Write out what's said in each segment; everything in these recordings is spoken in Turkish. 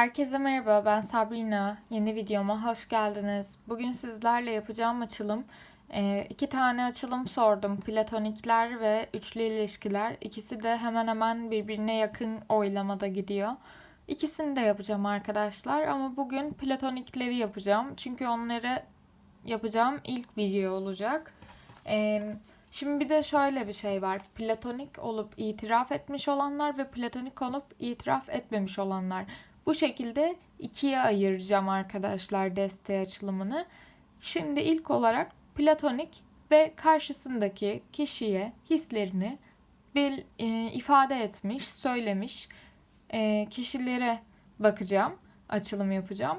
Herkese merhaba, ben Sabrina. Yeni videoma hoş geldiniz. Bugün sizlerle yapacağım açılım. e, iki tane açılım sordum. Platonikler ve üçlü ilişkiler. İkisi de hemen hemen birbirine yakın oylamada gidiyor. İkisini de yapacağım arkadaşlar ama bugün platonikleri yapacağım. Çünkü onları yapacağım ilk video olacak. E, Şimdi bir de şöyle bir şey var. Platonik olup itiraf etmiş olanlar ve platonik olup itiraf etmemiş olanlar. Bu şekilde ikiye ayıracağım arkadaşlar desteği açılımını. Şimdi ilk olarak platonik ve karşısındaki kişiye hislerini bel, e, ifade etmiş, söylemiş e, kişilere bakacağım, açılım yapacağım.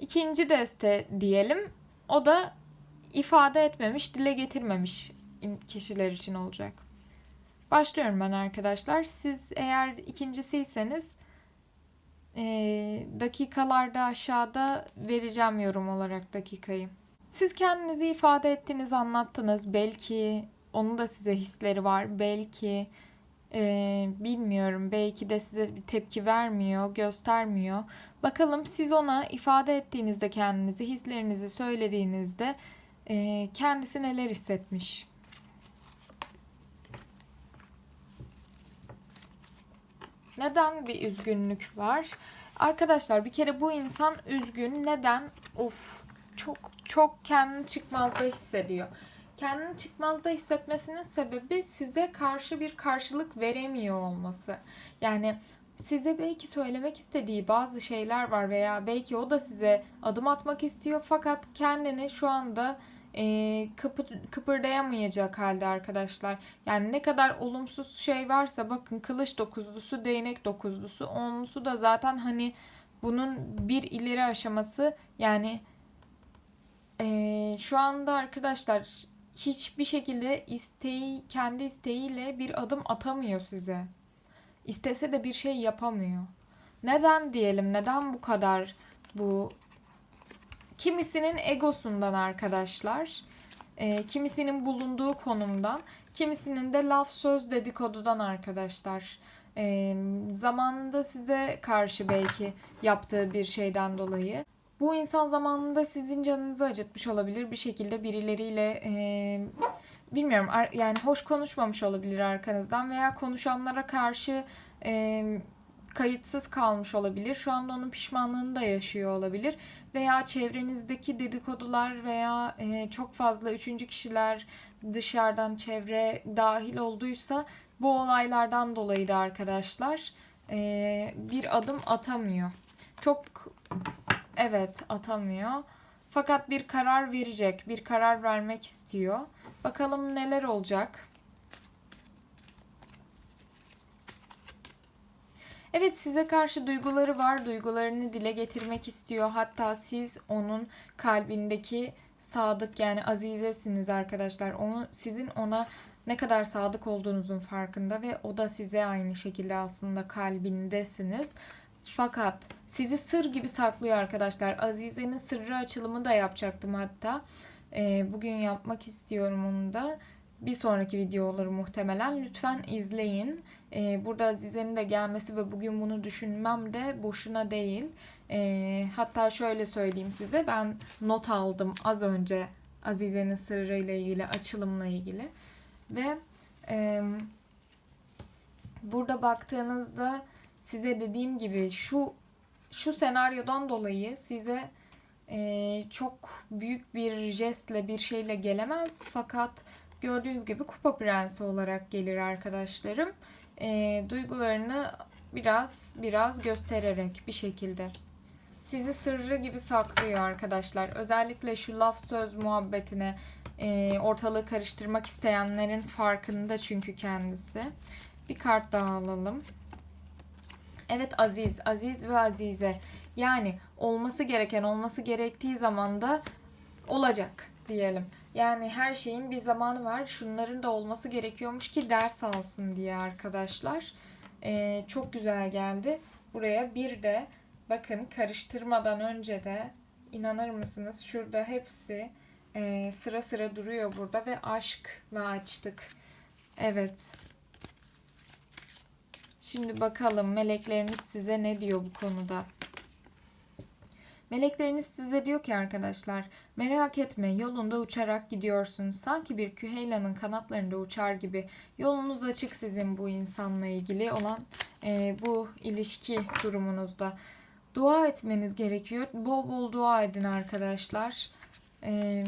İkinci deste diyelim. O da ifade etmemiş, dile getirmemiş kişiler için olacak. Başlıyorum ben arkadaşlar. Siz eğer ikincisiyseniz e, dakikalarda aşağıda vereceğim yorum olarak dakikayı. Siz kendinizi ifade ettiniz, anlattınız. Belki onun da size hisleri var. Belki e, bilmiyorum. Belki de size bir tepki vermiyor, göstermiyor. Bakalım siz ona ifade ettiğinizde kendinizi, hislerinizi söylediğinizde e, kendisi neler hissetmiş. Neden bir üzgünlük var? Arkadaşlar bir kere bu insan üzgün. Neden? Of çok çok kendini çıkmazda hissediyor. Kendini çıkmazda hissetmesinin sebebi size karşı bir karşılık veremiyor olması. Yani size belki söylemek istediği bazı şeyler var veya belki o da size adım atmak istiyor fakat kendini şu anda e, kıpır, kıpırdayamayacak halde arkadaşlar. Yani ne kadar olumsuz şey varsa bakın kılıç dokuzlusu, değnek dokuzlusu, onlusu da zaten hani bunun bir ileri aşaması yani e, şu anda arkadaşlar hiçbir şekilde isteği kendi isteğiyle bir adım atamıyor size. İstese de bir şey yapamıyor. Neden diyelim? Neden bu kadar bu Kimisinin egosundan arkadaşlar. E, kimisinin bulunduğu konumdan. Kimisinin de laf söz dedikodudan arkadaşlar. E, zamanında size karşı belki yaptığı bir şeyden dolayı. Bu insan zamanında sizin canınızı acıtmış olabilir. Bir şekilde birileriyle e, bilmiyorum yani hoş konuşmamış olabilir arkanızdan veya konuşanlara karşı e, kayıtsız kalmış olabilir. Şu anda onun pişmanlığını da yaşıyor olabilir. Veya çevrenizdeki dedikodular veya e, çok fazla üçüncü kişiler dışarıdan çevre dahil olduysa bu olaylardan dolayı da arkadaşlar e, bir adım atamıyor. Çok evet atamıyor. Fakat bir karar verecek, bir karar vermek istiyor. Bakalım neler olacak. Evet size karşı duyguları var. Duygularını dile getirmek istiyor. Hatta siz onun kalbindeki sadık yani azizesiniz arkadaşlar. Onu sizin ona ne kadar sadık olduğunuzun farkında ve o da size aynı şekilde aslında kalbindesiniz. Fakat sizi sır gibi saklıyor arkadaşlar. Azize'nin sırrı açılımı da yapacaktım hatta. Ee, bugün yapmak istiyorum onu da bir sonraki video olur muhtemelen. Lütfen izleyin. Ee, burada Azize'nin de gelmesi ve bugün bunu düşünmem de boşuna değil. Ee, hatta şöyle söyleyeyim size. Ben not aldım az önce Azize'nin sırrıyla ilgili, açılımla ilgili. Ve e, burada baktığınızda size dediğim gibi şu şu senaryodan dolayı size e, çok büyük bir jestle bir şeyle gelemez fakat Gördüğünüz gibi kupa prensi olarak gelir arkadaşlarım. E, duygularını biraz biraz göstererek bir şekilde. Sizi sırrı gibi saklıyor arkadaşlar. Özellikle şu laf söz muhabbetine e, ortalığı karıştırmak isteyenlerin farkında çünkü kendisi. Bir kart daha alalım. Evet Aziz, Aziz ve Azize. Yani olması gereken olması gerektiği zaman da olacak diyelim. Yani her şeyin bir zamanı var. Şunların da olması gerekiyormuş ki ders alsın diye arkadaşlar. Ee, çok güzel geldi. Buraya bir de bakın karıştırmadan önce de inanır mısınız şurada hepsi e, sıra sıra duruyor burada ve aşkla açtık. Evet. Şimdi bakalım melekleriniz size ne diyor bu konuda. Melekleriniz size diyor ki arkadaşlar merak etme yolunda uçarak gidiyorsun. Sanki bir küheylanın kanatlarında uçar gibi yolunuz açık sizin bu insanla ilgili olan e, bu ilişki durumunuzda. Dua etmeniz gerekiyor. Bol bol dua edin arkadaşlar. Eee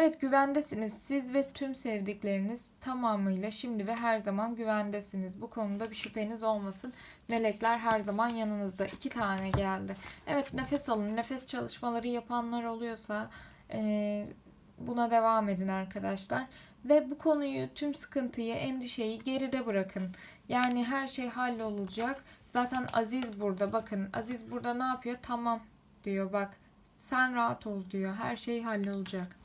Evet güvendesiniz. Siz ve tüm sevdikleriniz tamamıyla şimdi ve her zaman güvendesiniz. Bu konuda bir şüpheniz olmasın. Melekler her zaman yanınızda. İki tane geldi. Evet nefes alın. Nefes çalışmaları yapanlar oluyorsa e, buna devam edin arkadaşlar. Ve bu konuyu, tüm sıkıntıyı, endişeyi geride bırakın. Yani her şey hallolacak. Zaten Aziz burada. Bakın Aziz burada ne yapıyor? Tamam diyor bak. Sen rahat ol diyor. Her şey hallolacak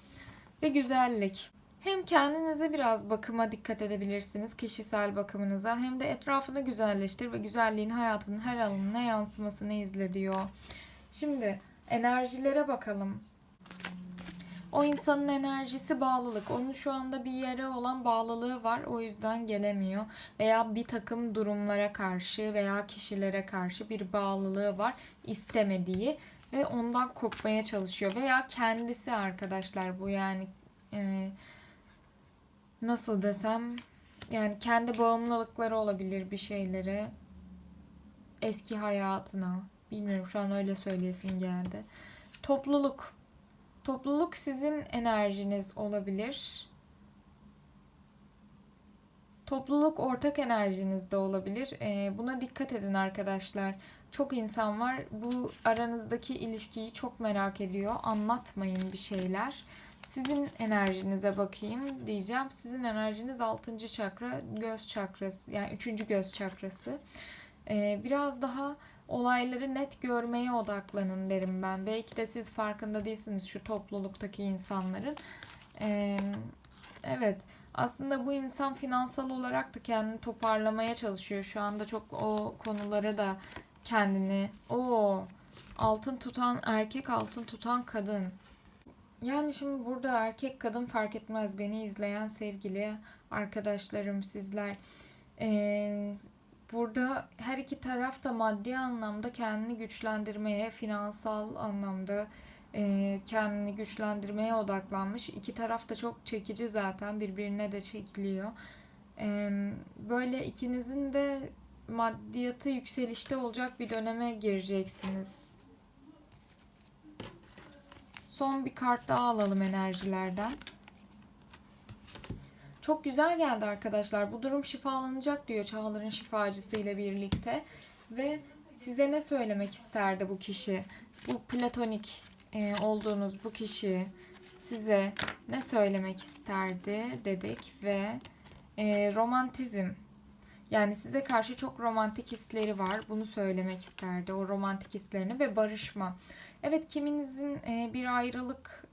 ve güzellik. Hem kendinize biraz bakıma dikkat edebilirsiniz, kişisel bakımınıza hem de etrafını güzelleştir ve güzelliğin hayatının her alanına yansımasını izle diyor. Şimdi enerjilere bakalım. O insanın enerjisi bağlılık. Onun şu anda bir yere olan bağlılığı var. O yüzden gelemiyor. Veya bir takım durumlara karşı veya kişilere karşı bir bağlılığı var. istemediği ve ondan kopmaya çalışıyor. Veya kendisi arkadaşlar bu yani e, nasıl desem yani kendi bağımlılıkları olabilir bir şeylere eski hayatına bilmiyorum şu an öyle söyleyesin geldi. Topluluk. Topluluk sizin enerjiniz olabilir. Topluluk ortak enerjiniz de olabilir. Ee, buna dikkat edin arkadaşlar. Çok insan var. Bu aranızdaki ilişkiyi çok merak ediyor. Anlatmayın bir şeyler. Sizin enerjinize bakayım diyeceğim. Sizin enerjiniz 6. çakra, göz çakrası. Yani 3. göz çakrası. Ee, biraz daha olayları net görmeye odaklanın derim ben. Belki de siz farkında değilsiniz şu topluluktaki insanların. Ee, evet. Aslında bu insan finansal olarak da kendini toparlamaya çalışıyor. Şu anda çok o konuları da kendini o altın tutan erkek altın tutan kadın yani şimdi burada erkek kadın fark etmez beni izleyen sevgili arkadaşlarım sizler. Ee, burada her iki taraf da maddi anlamda kendini güçlendirmeye, finansal anlamda e, kendini güçlendirmeye odaklanmış. İki taraf da çok çekici zaten birbirine de çekiliyor. E, böyle ikinizin de maddiyatı yükselişte olacak bir döneme gireceksiniz. Son bir kart daha alalım enerjilerden. Çok güzel geldi arkadaşlar. Bu durum şifalanacak diyor Çağlar'ın şifacısı ile birlikte. Ve size ne söylemek isterdi bu kişi? Bu platonik e, olduğunuz bu kişi size ne söylemek isterdi dedik ve e, romantizm yani size karşı çok romantik hisleri var. Bunu söylemek isterdi. O romantik hislerini ve barışma. Evet kiminizin e, bir ayrılık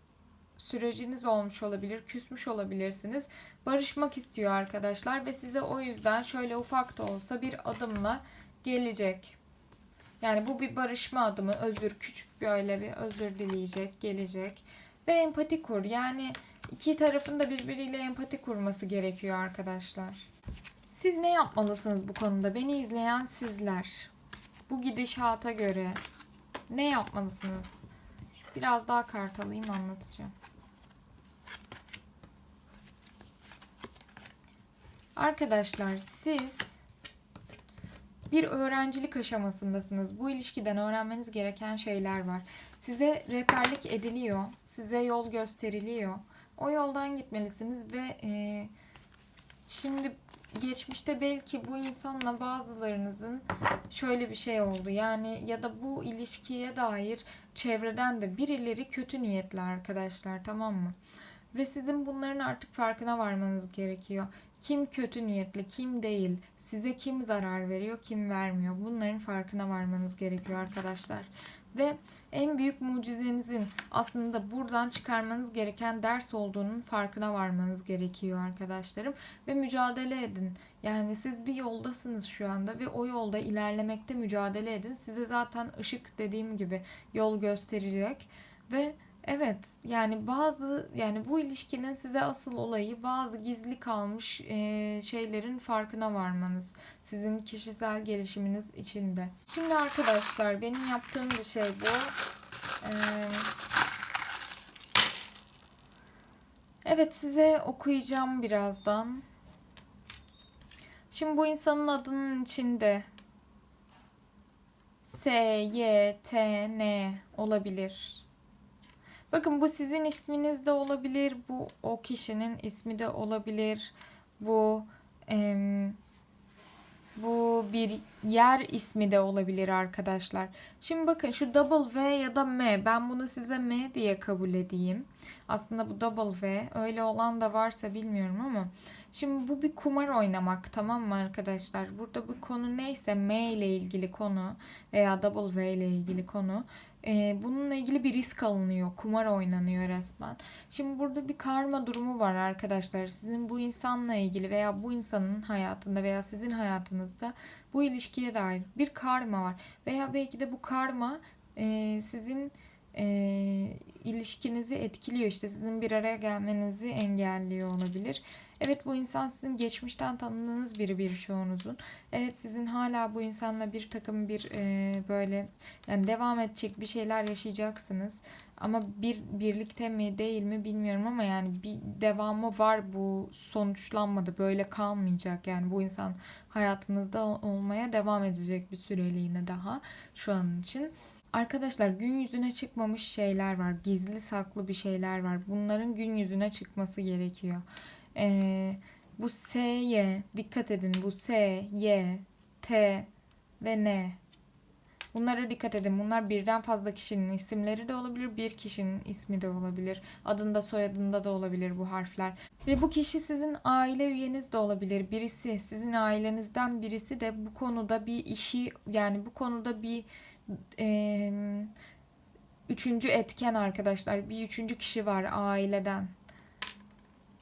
süreciniz olmuş olabilir, küsmüş olabilirsiniz. Barışmak istiyor arkadaşlar ve size o yüzden şöyle ufak da olsa bir adımla gelecek. Yani bu bir barışma adımı, özür, küçük böyle bir özür dileyecek, gelecek. Ve empati kur. Yani iki tarafın da birbiriyle empati kurması gerekiyor arkadaşlar. Siz ne yapmalısınız bu konuda? Beni izleyen sizler. Bu gidişata göre ne yapmalısınız? Biraz daha kart alayım anlatacağım. Arkadaşlar siz bir öğrencilik aşamasındasınız. Bu ilişkiden öğrenmeniz gereken şeyler var. Size rehberlik ediliyor. Size yol gösteriliyor. O yoldan gitmelisiniz ve e, şimdi geçmişte belki bu insanla bazılarınızın şöyle bir şey oldu. Yani ya da bu ilişkiye dair çevreden de birileri kötü niyetli arkadaşlar tamam mı? Ve sizin bunların artık farkına varmanız gerekiyor. Kim kötü niyetli, kim değil, size kim zarar veriyor, kim vermiyor. Bunların farkına varmanız gerekiyor arkadaşlar. Ve en büyük mucizenizin aslında buradan çıkarmanız gereken ders olduğunun farkına varmanız gerekiyor arkadaşlarım. Ve mücadele edin. Yani siz bir yoldasınız şu anda ve o yolda ilerlemekte mücadele edin. Size zaten ışık dediğim gibi yol gösterecek. Ve Evet yani bazı yani bu ilişkinin size asıl olayı bazı gizli kalmış e, şeylerin farkına varmanız. Sizin kişisel gelişiminiz içinde. Şimdi arkadaşlar benim yaptığım bir şey bu. Ee, evet size okuyacağım birazdan. Şimdi bu insanın adının içinde S, Y, T, N olabilir. Bakın bu sizin isminiz de olabilir. Bu o kişinin ismi de olabilir. Bu em, bu bir yer ismi de olabilir arkadaşlar. Şimdi bakın şu double V ya da M. Ben bunu size M diye kabul edeyim. Aslında bu double V. Öyle olan da varsa bilmiyorum ama. Şimdi bu bir kumar oynamak tamam mı arkadaşlar? Burada bu konu neyse M ile ilgili konu veya double V ile ilgili konu. Ee, bununla ilgili bir risk alınıyor. Kumar oynanıyor resmen. Şimdi burada bir karma durumu var arkadaşlar. Sizin bu insanla ilgili veya bu insanın hayatında veya sizin hayatınızda bu ilişkiye dair bir karma var. Veya belki de bu karma e, sizin e, ilişkinizi etkiliyor. İşte sizin bir araya gelmenizi engelliyor olabilir. Evet bu insan sizin geçmişten tanıdığınız biri bir çoğunuzun. Evet sizin hala bu insanla bir takım bir e, böyle yani devam edecek bir şeyler yaşayacaksınız. Ama bir birlikte mi değil mi bilmiyorum ama yani bir devamı var bu sonuçlanmadı böyle kalmayacak yani bu insan hayatınızda olmaya devam edecek bir süreliğine daha şu an için. Arkadaşlar gün yüzüne çıkmamış şeyler var. Gizli saklı bir şeyler var. Bunların gün yüzüne çıkması gerekiyor. Ee, bu S'ye dikkat edin. Bu S, Y, T ve N. Bunlara dikkat edin. Bunlar birden fazla kişinin isimleri de olabilir, bir kişinin ismi de olabilir. Adında, soyadında da olabilir bu harfler. Ve bu kişi sizin aile üyeniz de olabilir. Birisi, sizin ailenizden birisi de bu konuda bir işi, yani bu konuda bir e, üçüncü etken arkadaşlar. Bir üçüncü kişi var aileden.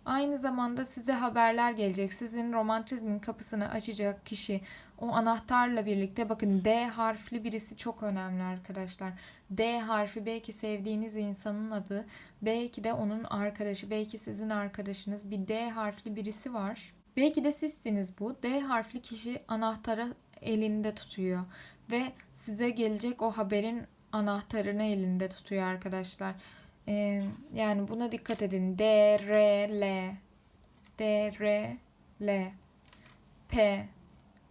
Aynı zamanda size haberler gelecek. Sizin romantizmin kapısını açacak kişi o anahtarla birlikte bakın D harfli birisi çok önemli arkadaşlar. D harfi belki sevdiğiniz insanın adı, belki de onun arkadaşı, belki sizin arkadaşınız bir D harfli birisi var. Belki de sizsiniz bu. D harfli kişi anahtarı elinde tutuyor ve size gelecek o haberin anahtarını elinde tutuyor arkadaşlar. Ee, yani buna dikkat edin. D, R, L. D, R, L. P.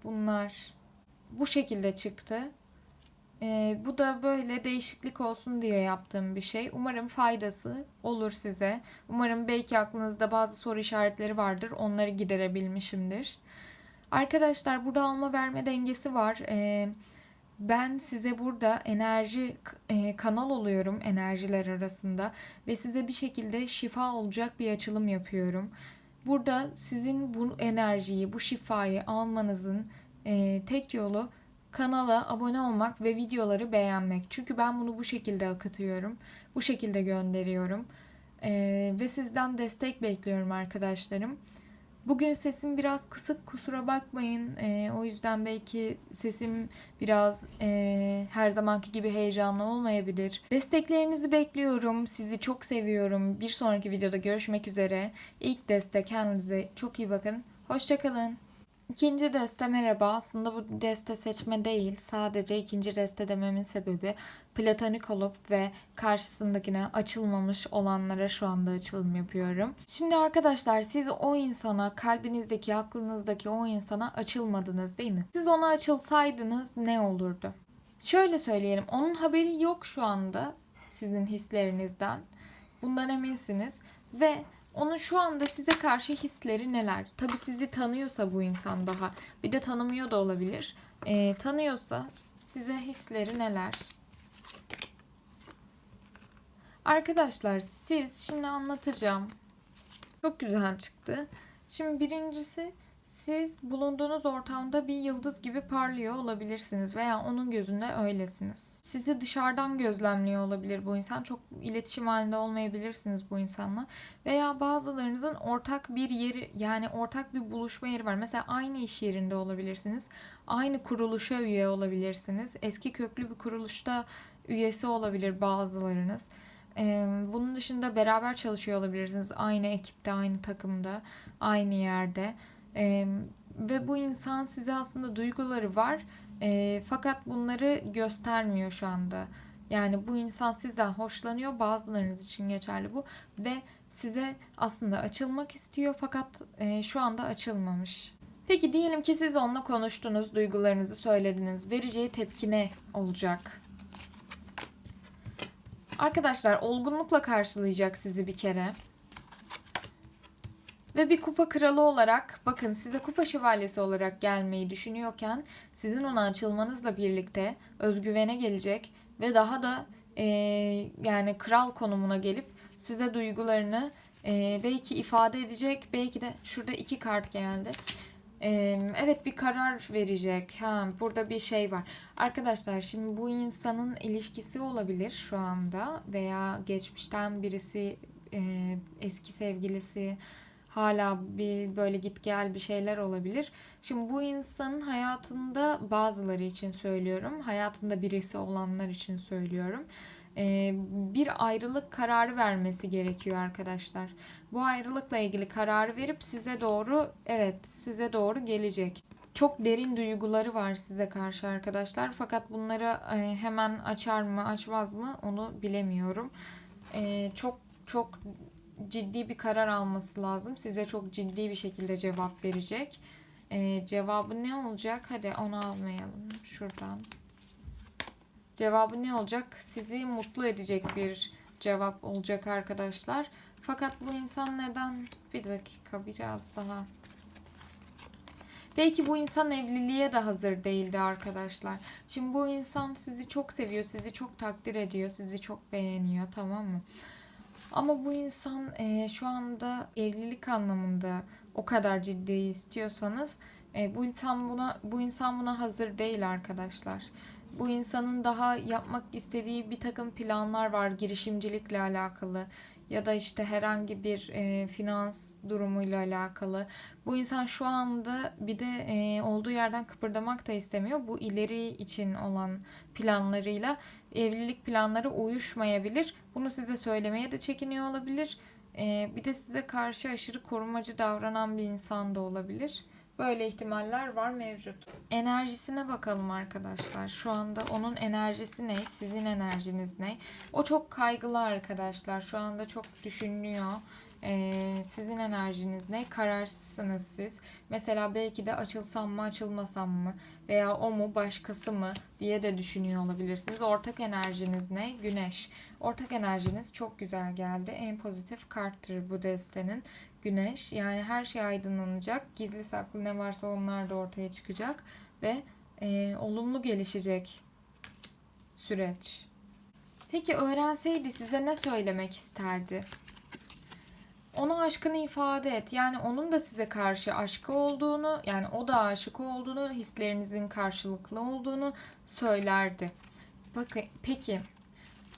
Bunlar bu şekilde çıktı. Ee, bu da böyle değişiklik olsun diye yaptığım bir şey. Umarım faydası olur size. Umarım belki aklınızda bazı soru işaretleri vardır. Onları giderebilmişimdir. Arkadaşlar burada alma verme dengesi var. Ee, ben size burada enerji e, kanal oluyorum enerjiler arasında ve size bir şekilde şifa olacak bir açılım yapıyorum. Burada sizin bu enerjiyi, bu şifayı almanızın e, tek yolu kanala abone olmak ve videoları beğenmek. Çünkü ben bunu bu şekilde akıtıyorum. Bu şekilde gönderiyorum. E, ve sizden destek bekliyorum arkadaşlarım. Bugün sesim biraz kısık kusura bakmayın. E, o yüzden belki sesim biraz e, her zamanki gibi heyecanlı olmayabilir. Desteklerinizi bekliyorum. Sizi çok seviyorum. Bir sonraki videoda görüşmek üzere. İlk destek kendinize çok iyi bakın. Hoşçakalın. İkinci deste merhaba. Aslında bu deste seçme değil. Sadece ikinci deste dememin sebebi platonik olup ve karşısındakine açılmamış olanlara şu anda açılım yapıyorum. Şimdi arkadaşlar siz o insana, kalbinizdeki, aklınızdaki o insana açılmadınız değil mi? Siz ona açılsaydınız ne olurdu? Şöyle söyleyelim. Onun haberi yok şu anda sizin hislerinizden. Bundan eminsiniz ve onun şu anda size karşı hisleri neler? Tabii sizi tanıyorsa bu insan daha. Bir de tanımıyor da olabilir. E, tanıyorsa size hisleri neler? Arkadaşlar siz şimdi anlatacağım. Çok güzel çıktı. Şimdi birincisi siz bulunduğunuz ortamda bir yıldız gibi parlıyor olabilirsiniz veya onun gözünde öylesiniz. Sizi dışarıdan gözlemliyor olabilir bu insan. Çok iletişim halinde olmayabilirsiniz bu insanla. Veya bazılarınızın ortak bir yeri yani ortak bir buluşma yeri var. Mesela aynı iş yerinde olabilirsiniz. Aynı kuruluşa üye olabilirsiniz. Eski köklü bir kuruluşta üyesi olabilir bazılarınız. Bunun dışında beraber çalışıyor olabilirsiniz. Aynı ekipte, aynı takımda, aynı yerde. Ee, ve bu insan size aslında duyguları var. Ee, fakat bunları göstermiyor şu anda. Yani bu insan sizden hoşlanıyor. Bazılarınız için geçerli bu. Ve size aslında açılmak istiyor fakat e, şu anda açılmamış. Peki diyelim ki siz onunla konuştunuz, duygularınızı söylediniz. Vereceği tepki ne olacak? Arkadaşlar olgunlukla karşılayacak sizi bir kere. Ve bir kupa kralı olarak bakın size kupa şövalyesi olarak gelmeyi düşünüyorken sizin ona açılmanızla birlikte özgüvene gelecek ve daha da e, yani kral konumuna gelip size duygularını e, belki ifade edecek belki de şurada iki kart geldi. E, evet bir karar verecek. Ha, burada bir şey var. Arkadaşlar şimdi bu insanın ilişkisi olabilir şu anda veya geçmişten birisi e, eski sevgilisi hala bir böyle git gel bir şeyler olabilir. Şimdi bu insanın hayatında bazıları için söylüyorum. Hayatında birisi olanlar için söylüyorum. Ee, bir ayrılık kararı vermesi gerekiyor arkadaşlar. Bu ayrılıkla ilgili kararı verip size doğru evet size doğru gelecek. Çok derin duyguları var size karşı arkadaşlar. Fakat bunları e, hemen açar mı açmaz mı onu bilemiyorum. E, çok çok ciddi bir karar alması lazım. Size çok ciddi bir şekilde cevap verecek. Ee, cevabı ne olacak? Hadi onu almayalım şuradan. Cevabı ne olacak? Sizi mutlu edecek bir cevap olacak arkadaşlar. Fakat bu insan neden? Bir dakika biraz daha. Belki bu insan evliliğe de hazır değildi arkadaşlar. Şimdi bu insan sizi çok seviyor, sizi çok takdir ediyor, sizi çok beğeniyor tamam mı? Ama bu insan e, şu anda evlilik anlamında o kadar ciddi istiyorsanız e, bu insan buna bu insan buna hazır değil arkadaşlar. Bu insanın daha yapmak istediği bir takım planlar var girişimcilikle alakalı ya da işte herhangi bir e, finans durumuyla alakalı. Bu insan şu anda bir de e, olduğu yerden kıpırdamak da istemiyor. Bu ileri için olan planlarıyla evlilik planları uyuşmayabilir. Bunu size söylemeye de çekiniyor olabilir. E, bir de size karşı aşırı korumacı davranan bir insan da olabilir. Böyle ihtimaller var mevcut. Enerjisine bakalım arkadaşlar. Şu anda onun enerjisi ne? Sizin enerjiniz ne? O çok kaygılı arkadaşlar. Şu anda çok düşünüyor. Ee, sizin enerjiniz ne? Kararsızsınız siz. Mesela belki de açılsam mı açılmasam mı? Veya o mu başkası mı diye de düşünüyor olabilirsiniz. Ortak enerjiniz ne? Güneş. Ortak enerjiniz çok güzel geldi. En pozitif karttır bu destenin. Güneş. Yani her şey aydınlanacak. Gizli saklı ne varsa onlar da ortaya çıkacak. Ve e, olumlu gelişecek süreç. Peki öğrenseydi size ne söylemek isterdi? Ona aşkını ifade et. Yani onun da size karşı aşkı olduğunu, yani o da aşık olduğunu, hislerinizin karşılıklı olduğunu söylerdi. Bakın peki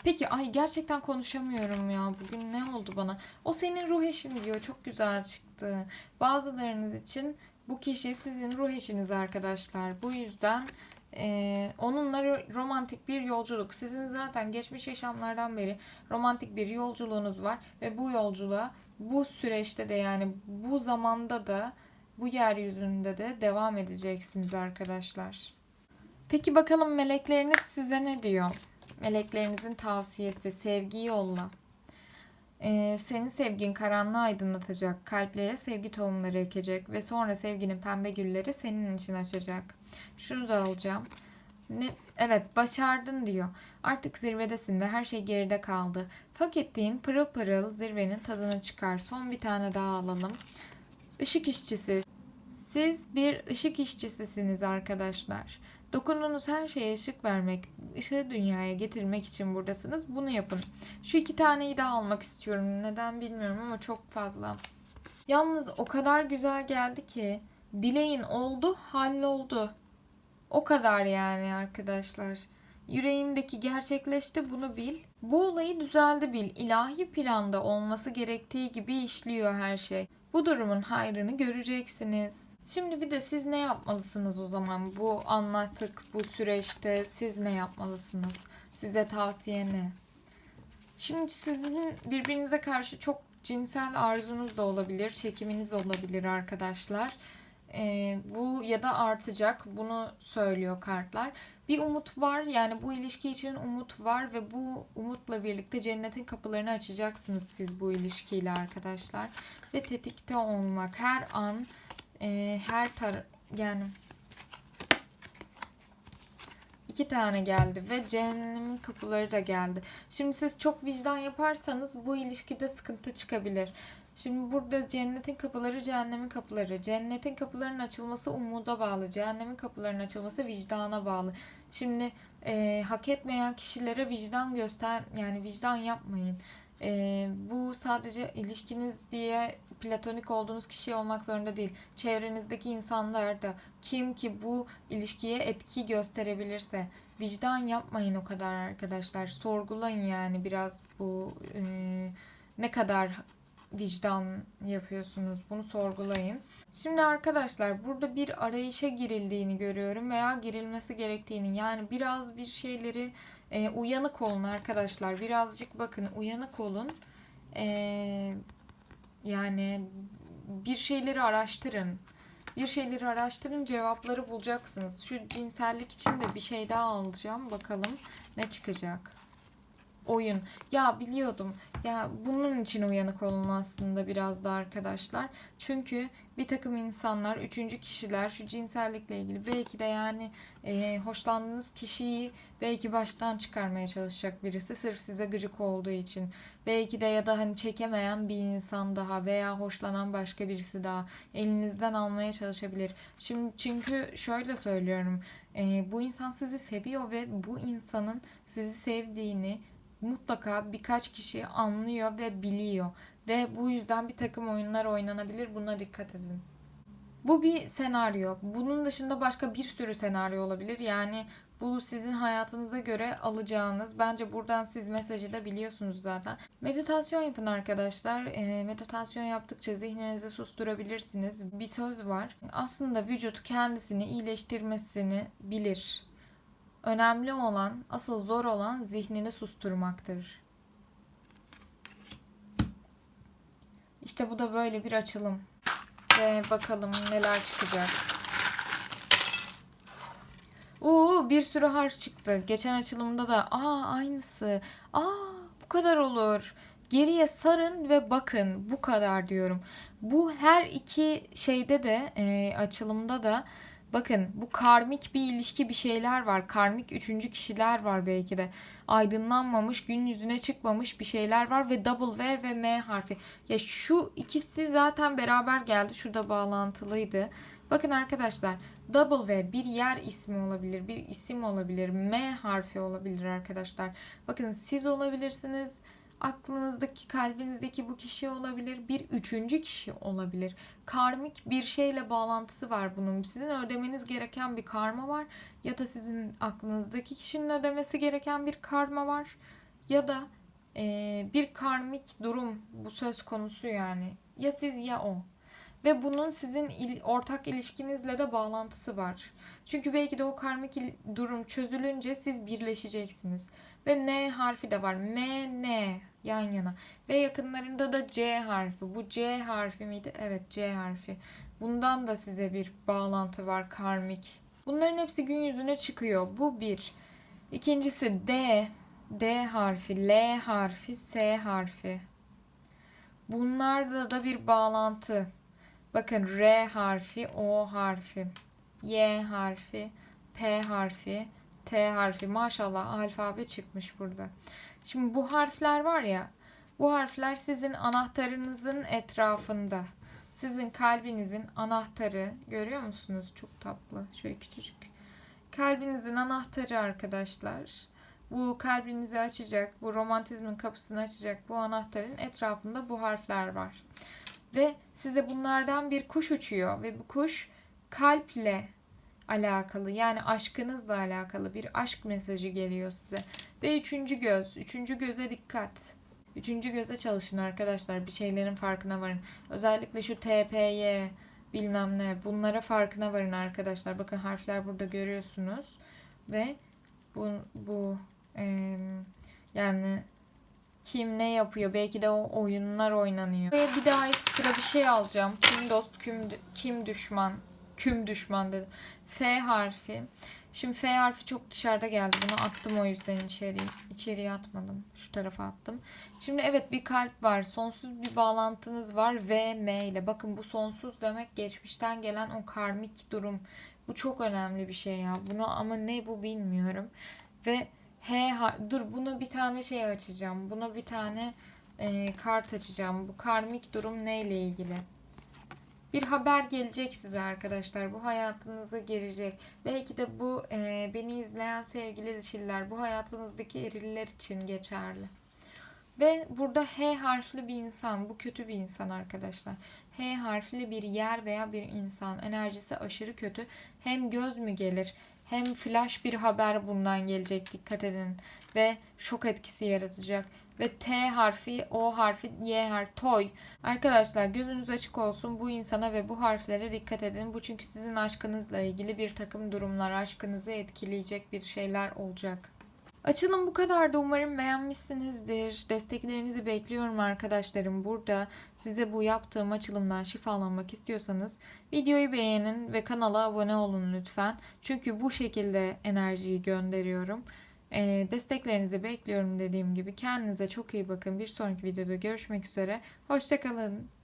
Peki ay gerçekten konuşamıyorum ya. Bugün ne oldu bana? O senin ruh eşin diyor. Çok güzel çıktı. Bazılarınız için bu kişi sizin ruh eşiniz arkadaşlar. Bu yüzden e, onunla romantik bir yolculuk. Sizin zaten geçmiş yaşamlardan beri romantik bir yolculuğunuz var ve bu yolculuğa bu süreçte de yani bu zamanda da bu yeryüzünde de devam edeceksiniz arkadaşlar. Peki bakalım melekleriniz size ne diyor? Meleklerinizin tavsiyesi sevgiyi yolla. Ee, senin sevgin karanlığı aydınlatacak, kalplere sevgi tohumları ekecek ve sonra sevginin pembe gülleri senin için açacak. Şunu da alacağım. Ne, evet başardın diyor. Artık zirvedesin ve her şey geride kaldı. Hak ettiğin pırıl pırıl zirvenin tadını çıkar. Son bir tane daha alalım. Işık işçisi. Siz bir ışık işçisisiniz arkadaşlar. Dokunduğunuz her şeye ışık vermek, ışığı dünyaya getirmek için buradasınız. Bunu yapın. Şu iki taneyi daha almak istiyorum. Neden bilmiyorum ama çok fazla. Yalnız o kadar güzel geldi ki dileğin oldu, halloldu. O kadar yani arkadaşlar. Yüreğimdeki gerçekleşti bunu bil. Bu olayı düzeldi bil. İlahi planda olması gerektiği gibi işliyor her şey. Bu durumun hayrını göreceksiniz. Şimdi bir de siz ne yapmalısınız o zaman? Bu anlattık bu süreçte siz ne yapmalısınız? Size tavsiye ne? Şimdi sizin birbirinize karşı çok cinsel arzunuz da olabilir, çekiminiz olabilir arkadaşlar. Ee, bu ya da artacak. Bunu söylüyor kartlar. Bir umut var. Yani bu ilişki için umut var ve bu umutla birlikte cennetin kapılarını açacaksınız siz bu ilişkiyle arkadaşlar. Ve tetikte olmak her an e, her tar yani iki tane geldi ve cehennemin kapıları da geldi. Şimdi siz çok vicdan yaparsanız bu ilişkide sıkıntı çıkabilir. Şimdi burada cennetin kapıları, cehennemin kapıları. Cennetin kapılarının açılması umuda bağlı. Cehennemin kapılarının açılması vicdana bağlı. Şimdi e, hak etmeyen kişilere vicdan göster, yani vicdan yapmayın. E, bu sadece ilişkiniz diye platonik olduğunuz kişi olmak zorunda değil. Çevrenizdeki insanlar da kim ki bu ilişkiye etki gösterebilirse vicdan yapmayın o kadar arkadaşlar. Sorgulayın yani biraz bu e, ne kadar vicdan yapıyorsunuz bunu sorgulayın. Şimdi arkadaşlar burada bir arayışa girildiğini görüyorum veya girilmesi gerektiğini. Yani biraz bir şeyleri e, uyanık olun arkadaşlar. Birazcık bakın uyanık olun. E, yani bir şeyleri araştırın. Bir şeyleri araştırın cevapları bulacaksınız. Şu cinsellik için de bir şey daha alacağım. Bakalım ne çıkacak oyun. Ya biliyordum. Ya bunun için uyanık olun aslında biraz da arkadaşlar. Çünkü bir takım insanlar, üçüncü kişiler şu cinsellikle ilgili belki de yani e, hoşlandığınız kişiyi belki baştan çıkarmaya çalışacak birisi sırf size gıcık olduğu için. Belki de ya da hani çekemeyen bir insan daha veya hoşlanan başka birisi daha elinizden almaya çalışabilir. Şimdi çünkü şöyle söylüyorum. E, bu insan sizi seviyor ve bu insanın sizi sevdiğini mutlaka birkaç kişi anlıyor ve biliyor. Ve bu yüzden bir takım oyunlar oynanabilir. Buna dikkat edin. Bu bir senaryo. Bunun dışında başka bir sürü senaryo olabilir. Yani bu sizin hayatınıza göre alacağınız. Bence buradan siz mesajı da biliyorsunuz zaten. Meditasyon yapın arkadaşlar. E, meditasyon yaptıkça zihninizi susturabilirsiniz. Bir söz var. Aslında vücut kendisini iyileştirmesini bilir. Önemli olan, asıl zor olan zihnini susturmaktır. İşte bu da böyle bir açılım. Ve bakalım neler çıkacak. Uuu bir sürü harf çıktı. Geçen açılımda da aa aynısı. Aa bu kadar olur. Geriye sarın ve bakın. Bu kadar diyorum. Bu her iki şeyde de e, açılımda da Bakın bu karmik bir ilişki bir şeyler var. Karmik üçüncü kişiler var belki de. Aydınlanmamış, gün yüzüne çıkmamış bir şeyler var ve W ve M harfi. Ya şu ikisi zaten beraber geldi. Şurada bağlantılıydı. Bakın arkadaşlar W bir yer ismi olabilir, bir isim olabilir, M harfi olabilir arkadaşlar. Bakın siz olabilirsiniz aklınızdaki, kalbinizdeki bu kişi olabilir. Bir üçüncü kişi olabilir. Karmik bir şeyle bağlantısı var bunun. Sizin ödemeniz gereken bir karma var. Ya da sizin aklınızdaki kişinin ödemesi gereken bir karma var. Ya da e, bir karmik durum bu söz konusu yani. Ya siz ya o. Ve bunun sizin il, ortak ilişkinizle de bağlantısı var. Çünkü belki de o karmik il, durum çözülünce siz birleşeceksiniz. Ve N harfi de var. M, N yan yana. Ve yakınlarında da C harfi. Bu C harfi miydi? Evet C harfi. Bundan da size bir bağlantı var karmik. Bunların hepsi gün yüzüne çıkıyor. Bu bir. İkincisi D. D harfi, L harfi, S harfi. Bunlarda da bir bağlantı. Bakın R harfi, O harfi, Y harfi, P harfi, T harfi. Maşallah alfabe çıkmış burada. Şimdi bu harfler var ya, bu harfler sizin anahtarınızın etrafında. Sizin kalbinizin anahtarı. Görüyor musunuz? Çok tatlı. Şöyle küçücük. Kalbinizin anahtarı arkadaşlar. Bu kalbinizi açacak, bu romantizmin kapısını açacak bu anahtarın etrafında bu harfler var. Ve size bunlardan bir kuş uçuyor ve bu kuş kalple alakalı yani aşkınızla alakalı bir aşk mesajı geliyor size. Ve üçüncü göz. Üçüncü göze dikkat. Üçüncü göze çalışın arkadaşlar. Bir şeylerin farkına varın. Özellikle şu TPY bilmem ne bunlara farkına varın arkadaşlar. Bakın harfler burada görüyorsunuz. Ve bu, bu e, yani kim ne yapıyor. Belki de o oyunlar oynanıyor. Ve bir daha ekstra bir şey alacağım. Kim dost, kim, kim düşman. Küm düşman dedim. F harfi. Şimdi F harfi çok dışarıda geldi. Bunu attım o yüzden içeriye. İçeriye atmadım. Şu tarafa attım. Şimdi evet bir kalp var. Sonsuz bir bağlantınız var. V, M ile. Bakın bu sonsuz demek geçmişten gelen o karmik durum. Bu çok önemli bir şey ya. Bunu ama ne bu bilmiyorum. Ve H dur buna bir tane şey açacağım. Buna bir tane e, kart açacağım. Bu karmik durum neyle ilgili? Bir haber gelecek size arkadaşlar. Bu hayatınıza girecek. Belki de bu e, beni izleyen sevgili dişiler bu hayatınızdaki eriller için geçerli. Ve burada H harfli bir insan. Bu kötü bir insan arkadaşlar. H harfli bir yer veya bir insan. Enerjisi aşırı kötü. Hem göz mü gelir hem flash bir haber bundan gelecek dikkat edin. Ve şok etkisi yaratacak. Ve T harfi, O harfi, Y harfi, toy. Arkadaşlar gözünüz açık olsun bu insana ve bu harflere dikkat edin. Bu çünkü sizin aşkınızla ilgili bir takım durumlar, aşkınızı etkileyecek bir şeyler olacak. Açılım bu kadardı. Umarım beğenmişsinizdir. Desteklerinizi bekliyorum arkadaşlarım. Burada size bu yaptığım açılımdan şifalanmak istiyorsanız videoyu beğenin ve kanala abone olun lütfen. Çünkü bu şekilde enerjiyi gönderiyorum. Ee, desteklerinizi bekliyorum dediğim gibi. Kendinize çok iyi bakın. Bir sonraki videoda görüşmek üzere. Hoşçakalın.